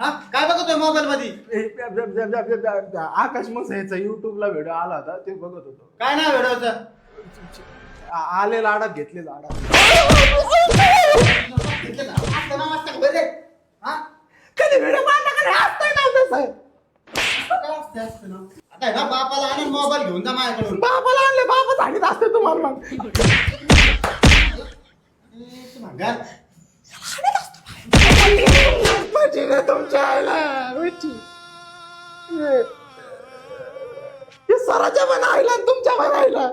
हा? काय बघतोय मोबाईल मध्ये आकाश मसाईचा युट्यूबला व्हिडिओ आला होता ते बघत होतो काय नाव व्हिडिओचं आ- आले लाडात घेतले लाडात असं नाव असतं का बरे? हा? कधी व्हिडिओ? आता आहे ना बापाला आणून मोबाईल घेऊन जा माझ्याकडून बाबाला आणले बाबा झाडीत असते तुम्हाला मग ए, तू भंगार. माझी ना तुमच्या आईला उची. सराच्या पण आईला तुमच्या पण आईला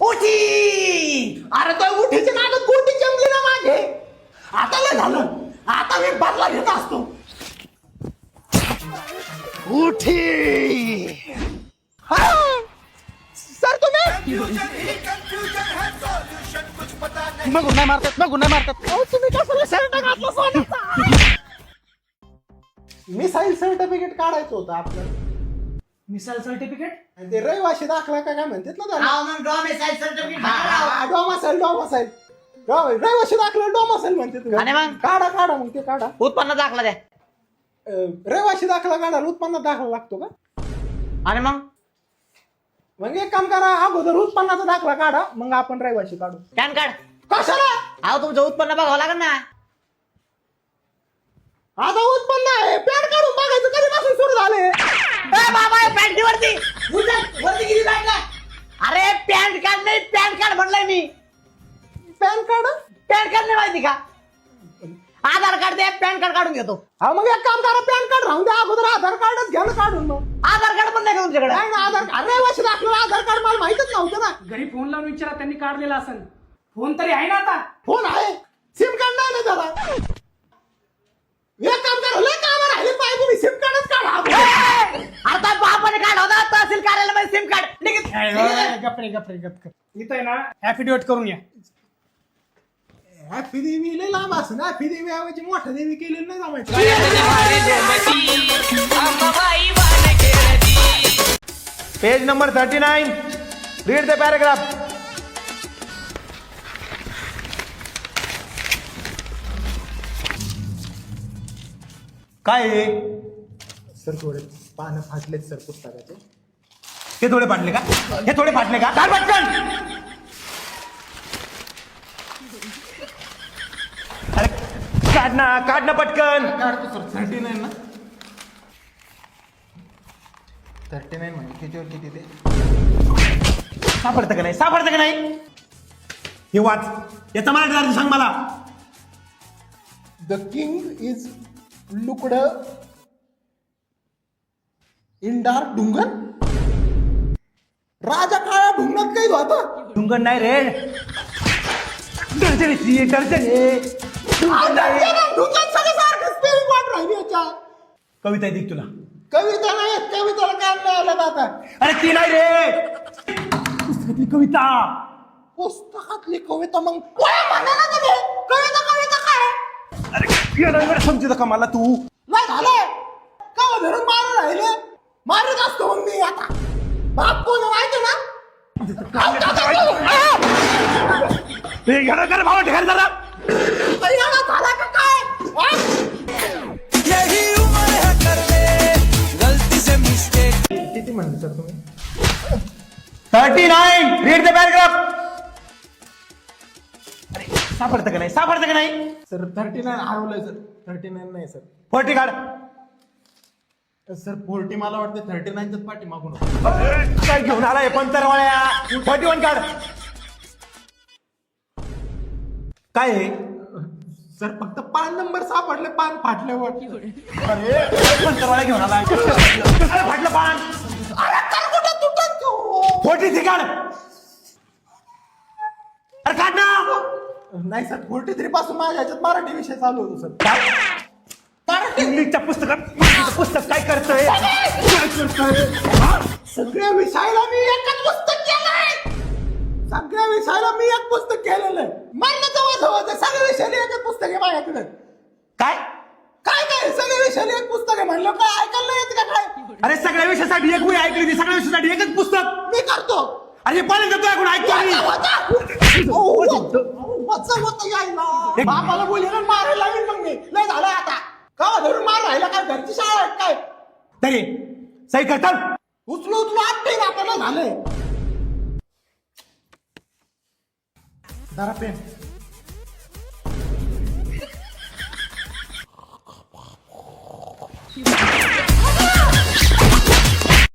उठी अरे तो उठीच्या नादात गोटी जमली ना माझे आता लय झालं आता मी बदला घेत असतो उठी सर तुम्ही मग गुन्हा मारतात मग गुन्हा मारतात तुम्ही कसं मिसाईल सर्टिफिकेट काढायचं होतं आपलं. मिसाल सर्टिफिकेट? आणि ते रहिवाशी दाखला का काय म्हणतात ना त्याला? राव मग डॉमेसाईल सर्टिफिकेट. डोमासाईल रहिवाशी दाखला डोमासाईल म्हणतात आणि मग? काढा काढा मग ते काढा. उत्पन्न दाखला द्या. अं, रहिवाशी दाखला काढा उत्पन्नात दाखला लागतो का? आणि मग? मग एक काम करा अगोदर उत्पन्नाचा दाखला काढा मग आपण रहिवाशी काढू. PAN card. कशाला? अहो तुमचं उत्पन्न बघावं लागेल ना. आता उत्पन्न आहे पॅन काढून बघायचं कधीपासून सुरू झाले ए बाबा पॅन्ट घे वरती उचल, वरती किती लागला अरे पॅन्ट कार्ड नाही पॅन कार्ड म्हणलंय मी. पॅन कार्ड पॅन कार्ड नाही माहिती का? आधार कार्ड दे पॅन कार्ड काढून घेतो. हा मग एक काम करा पॅन कार्ड राहून द्या अगोदर आधार कार्डच घ्या ना काढून मग. आधार कार्ड पण नाही का तुमच्याकडे? नाही ना आधार कार्ड रहिवाशी दाखला आधार कार्ड मला माहितच नव्हतं ना. घरी फोन लावून विचारा त्यांनी काढलेला असेल. फोन तरी आहे ना आता. फोन आहे. सिम कार्ड नाही ना त्याला. एक काम करा लय काम राहिले पाहिजे तुम्ही. सिम कार्डच काढा. आता बापाने काढ होता तहसील कार्यालयामध्ये सिम कार्ड गप इथं आहे ना ऍफिडेविट करून या. हॅपी देवी लय लांब असं हॅपी देवी ऐवजी मोठ्या देवी केलेलं नाही जमायचं. Page number thirty nine read the paragraph काय? सर थोडे पानं फाटलेत सर पुस्तकाचे हे थोडे फाटले का? हे थोडे फाटले का? काय पटकन! अरे काढ ना काढ ना पटकन! थर्टी नाईन ना थर्टी नाईन म्हणजे कितीवर किती ते सापडतं का नाही? सापडतं का नाही? हे वाच. याचा मराठी अर्थ सांग मला. The king is looked in dark डुंगर राजा काळा ढुंगणात काही होता? डुंगण नाही रे. नाही. स्पेलिंग वाट राहिली याच्यात. कविता येते तुला. कविता नाही कविताला काय नाही आलं आता अरे ती नाही रे. पुस्तकातली कविता. पुस्तकातली कविता मग काय म्हणा ना तुम्ही कविता कविता काय? अरे येणार वेळ समजू का मला तू? नाही झालं. का धरून मारून राहिले? मारत असतो मग मी आता. बाप कोण आहे माहिती ना? हे? घेणार का रे भावा ठेकार जरा. झाला का काय? हा? किती तुम्ही? Thirty nine read the paragraph अरे सापडतं का नाही? सापडतं का नाही? सर थर्टी नाईन हरवलंय सर थर्टी नाईन नाही सर फोर्टी काढ सर फोर्टी मला वाटतं थर्टी नाईनच्याच पाठी मागून काय घेऊन आलाय पंतरवाळ्या फोर्टी वन काढ काय? सर फक्त पान नंबर सापडले पान फाटल्यावर. अरे पंतरवाळ्या घेऊन आलाय. अरे फाटलं पान. अरे तर कुठं तुटत तू? फोर्टी थ्री काढ अरे काढ ना. नाही सर फोर्टी थ्री पासून माझ्या ह्याच्यात मराठी विषय चालू होतो सर. काय? इंग्लिशच्या पुस्तकात मराठीचं पुस्तक काय करतोय काय करतोय हा? सगळ्या विषयाला मी एकच पुस्तक केलंय सगळ्या विषयाला मी एक पुस्तक केलेलं आहे मरणाचं वाजवायचं सगळ्या विषयाला एकच पुस्तक आहे माझ्याकडे काय काय काय सगळ्या विषयाला एक पुस्तक आहे म्हणलं काय ऐकायला नाही येत का काय अरे सगळ्या विषयासाठी एक वही ऐकली होती सगळ्या विषयासाठी एकच पुस्तक मी करतो अरे पहिल्यांदा तो ऐकून ऐकतो मी एक बापाला बोलले ना मारायला लागेल मग मी नाही झालं आता का धरून मार राहिला काय? घरची शाळा आहे काय? तरी सही करतात उचलू उचलू आपटे आपल्याला झालंय. जरा पेन